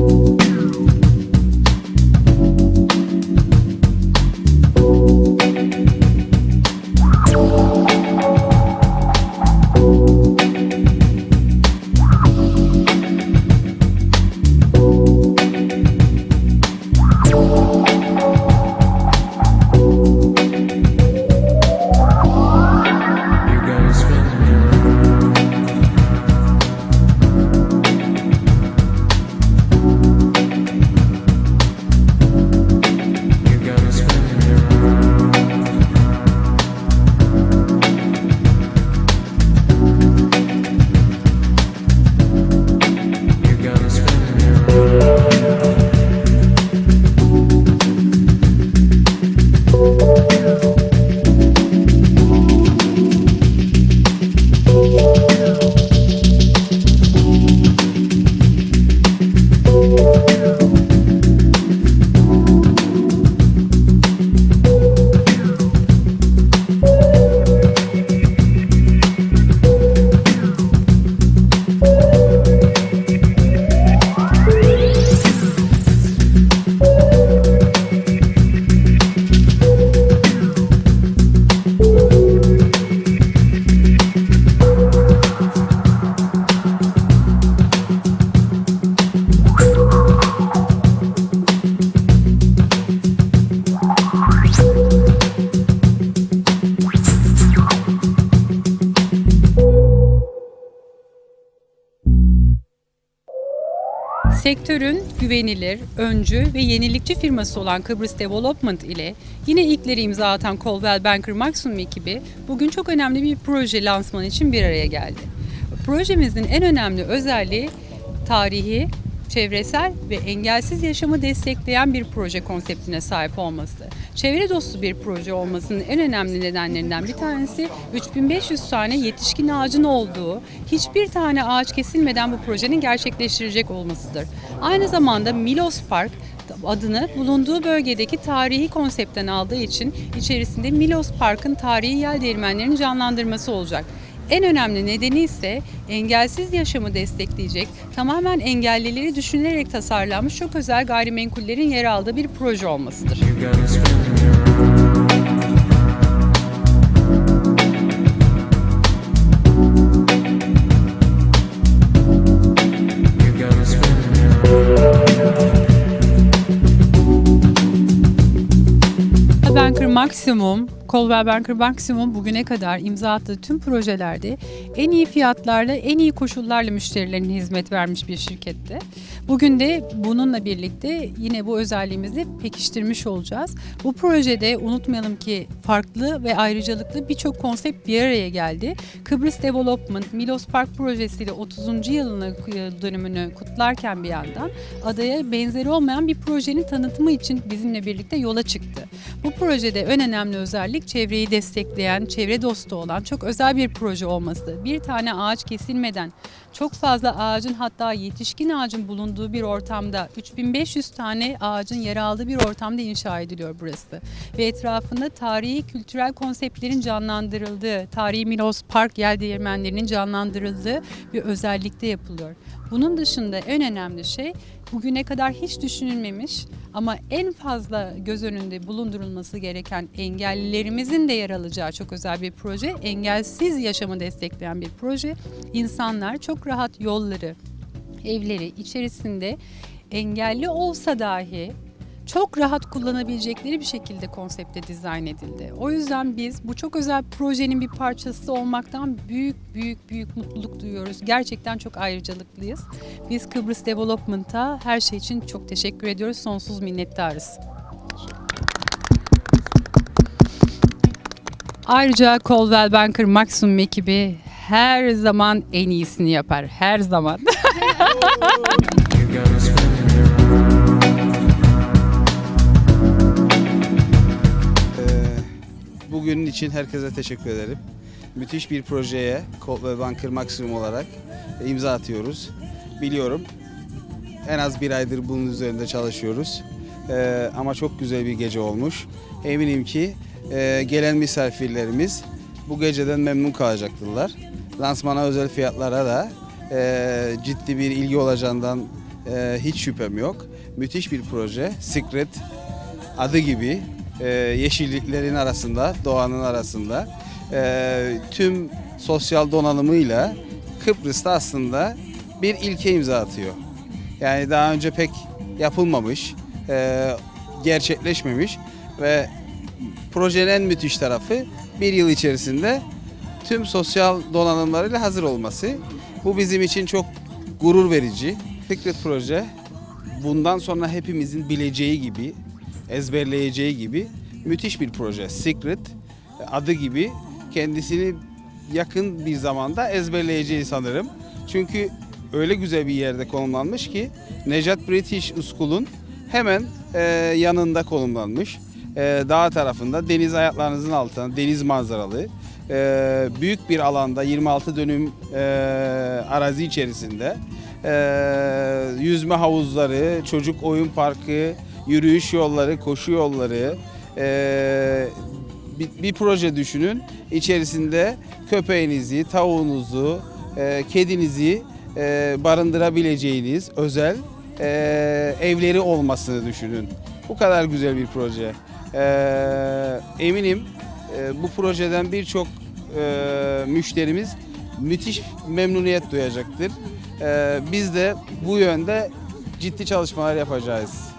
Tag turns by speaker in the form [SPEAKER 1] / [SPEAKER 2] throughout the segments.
[SPEAKER 1] Thank you. Sektörün güvenilir, öncü ve yenilikçi firması olan Kıbrıs Development ile yine ilkleri imza atan Coldwell Banker Maximum ekibi bugün çok önemli bir proje lansmanı için bir araya geldi. Projemizin en önemli özelliği tarihi, çevresel ve engelsiz yaşamı destekleyen bir proje konseptine sahip olması. Çevre dostu bir proje olmasının en önemli nedenlerinden bir tanesi 3500 tane yetişkin ağacın olduğu, hiçbir tane ağaç kesilmeden bu projenin gerçekleştirecek olmasıdır. Aynı zamanda Milos Park adını bulunduğu bölgedeki tarihi konseptten aldığı için içerisinde Milos Park'ın tarihi yel değirmenlerini canlandırması olacak. En önemli nedeni ise engelsiz yaşamı destekleyecek, tamamen engellileri düşünülerek tasarlanmış çok özel gayrimenkullerin yer aldığı bir proje olmasıdır.
[SPEAKER 2] You gotta
[SPEAKER 1] Coldwell Banker Maximum bugüne kadar imza attığı tüm projelerde en iyi fiyatlarla, en iyi koşullarla müşterilerine hizmet vermiş bir şirketti. Bugün de bununla birlikte yine bu özelliğimizi pekiştirmiş olacağız. Bu projede unutmayalım ki farklı ve ayrıcalıklı birçok konsept bir araya geldi. Kıbrıs Development, Milos Park projesiyle 30. yılını dönümünü kutlarken bir yandan adaya benzeri olmayan bir projenin tanıtımı için bizimle birlikte yola çıktı. Bu projede en önemli özellik çevreyi destekleyen, çevre dostu olan çok özel bir proje olması. Bir tane ağaç kesilmeden çok fazla ağacın hatta yetişkin ağacın bulunduğu bir ortamda 3500 tane ağacın yer aldığı bir ortamda inşa ediliyor burası. Ve etrafında tarihi kültürel konseptlerin canlandırıldığı, tarihi Milos Park yel değirmenlerinin canlandırıldığı bir özellikte yapılıyor. Bunun dışında en önemli şey bugüne kadar hiç düşünülmemiş ama en fazla göz önünde bulundurulması gereken engellilerimizin de yer alacağı çok özel bir proje. Engelsiz yaşamı destekleyen bir proje. İnsanlar çok rahat yolları, evleri içerisinde engelli olsa dahi çok rahat kullanabilecekleri bir şekilde konsepte dizayn edildi. O yüzden biz bu çok özel projenin bir parçası olmaktan büyük büyük büyük mutluluk duyuyoruz. Gerçekten çok ayrıcalıklıyız. Biz Kıbrıs Development'a her şey için çok teşekkür ediyoruz. Sonsuz minnettarız. Ayrıca Coldwell Banker Maximum ekibi her zaman en iyisini yapar. Her zaman.
[SPEAKER 3] Bugünün için herkese teşekkür ederim. Müthiş bir projeye Colt ve Banker Maximum olarak imza atıyoruz. Biliyorum en az bir aydır bunun üzerinde çalışıyoruz. Ee, ama çok güzel bir gece olmuş. Eminim ki e, gelen misafirlerimiz bu geceden memnun kalacaktırlar. Lansmana özel fiyatlara da e, ciddi bir ilgi olacağından e, hiç şüphem yok. Müthiş bir proje. Secret adı gibi e, yeşilliklerin arasında, doğanın arasında e, tüm sosyal donanımıyla Kıbrıs'ta aslında bir ilke imza atıyor. Yani daha önce pek yapılmamış, e, gerçekleşmemiş ve projenin en müthiş tarafı bir yıl içerisinde tüm sosyal donanımlarıyla hazır olması. Bu bizim için çok gurur verici. Secret proje bundan sonra hepimizin bileceği gibi, ezberleyeceği gibi müthiş bir proje. Secret adı gibi kendisini yakın bir zamanda ezberleyeceği sanırım. Çünkü öyle güzel bir yerde konumlanmış ki Nejat British School'un hemen e, yanında konumlanmış. E, dağ tarafında deniz ayaklarınızın altında deniz manzaralı e, büyük bir alanda 26 dönüm e, arazi içerisinde e, yüzme havuzları, çocuk oyun parkı, yürüyüş yolları, koşu yolları e, bir, bir proje düşünün. İçerisinde köpeğinizi, tavuğunuzu, e, kedinizi e, barındırabileceğiniz özel e, evleri olmasını düşünün. Bu kadar güzel bir proje. E, eminim e, bu projeden birçok e, müşterimiz müthiş memnuniyet duyacaktır. E, biz de bu yönde ciddi çalışmalar yapacağız.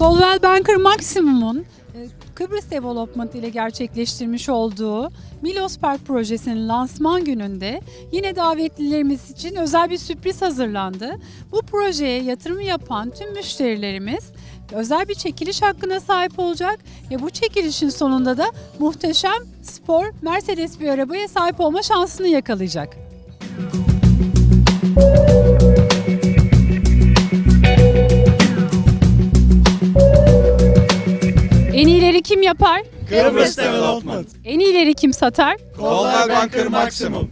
[SPEAKER 1] Coldwell Banker Maximum'un e, Kıbrıs Development ile gerçekleştirmiş olduğu Milos Park projesinin lansman gününde yine davetlilerimiz için özel bir sürpriz hazırlandı. Bu projeye yatırım yapan tüm müşterilerimiz özel bir çekiliş hakkına sahip olacak ve bu çekilişin sonunda da muhteşem spor Mercedes bir arabaya sahip olma şansını yakalayacak. En kim yapar?
[SPEAKER 4] Kıbrıs Development.
[SPEAKER 1] En iyileri kim satar?
[SPEAKER 4] Coldwell Banker Maximum.